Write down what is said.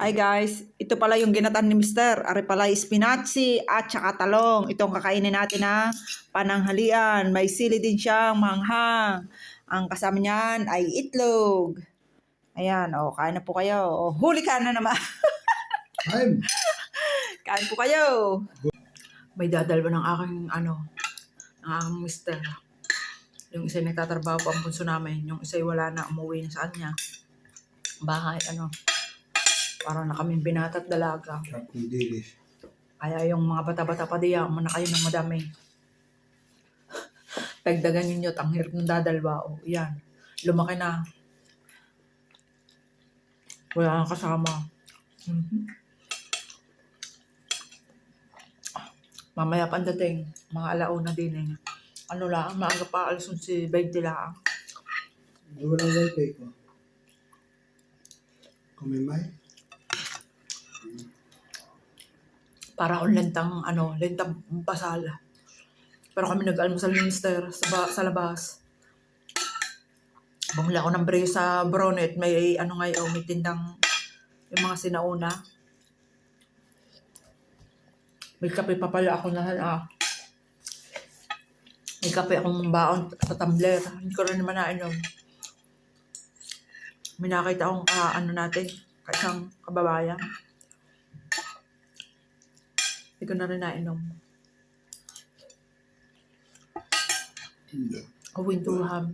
Ay guys, ito pala yung ginatan ni Mister. Ari pala spinachi at saka talong. Itong kakainin natin na pananghalian. May sili din siyang manghang. Ang kasama niyan ay itlog. Ayan, oh, kain na po kayo. Oh, huli ka na naman. Time. kain po kayo. May dadalwa ng aking ano, ng aking mister. Yung isa nagtatrabaho pa ang punso namin. Yung isa wala na, umuwi na sa kanya. Bahay, ano. Parang na kaming binata at dalaga. Kapong dilis. Kaya yung mga bata-bata pa diyan, muna kayo ng madami. Dagdagan ninyo at ang hirap ng dadalwa. O, yan. Lumaki na. Wala kang kasama. Mhm. Mamaya pa ang dating. Mga alauna din eh. Ano lang, maaga pa alas si 20 lang. Wala wifi ko. Kung may may. Para akong lentang, ano, lentang basal. Pero kami nag-almusal ni Mister sa, ba- sa labas. Bumili ako ng brie sa Bronet. May, ano ngayon, may tindang yung mga sinauna. May kape pa pala ako na, ah. May kape akong baon sa tumbler. Hindi ko rin naman nainom. May nakita akong, ah, ano natin, isang kababayan. Hindi ko na rin nainom. Hindi. Kawintuhan.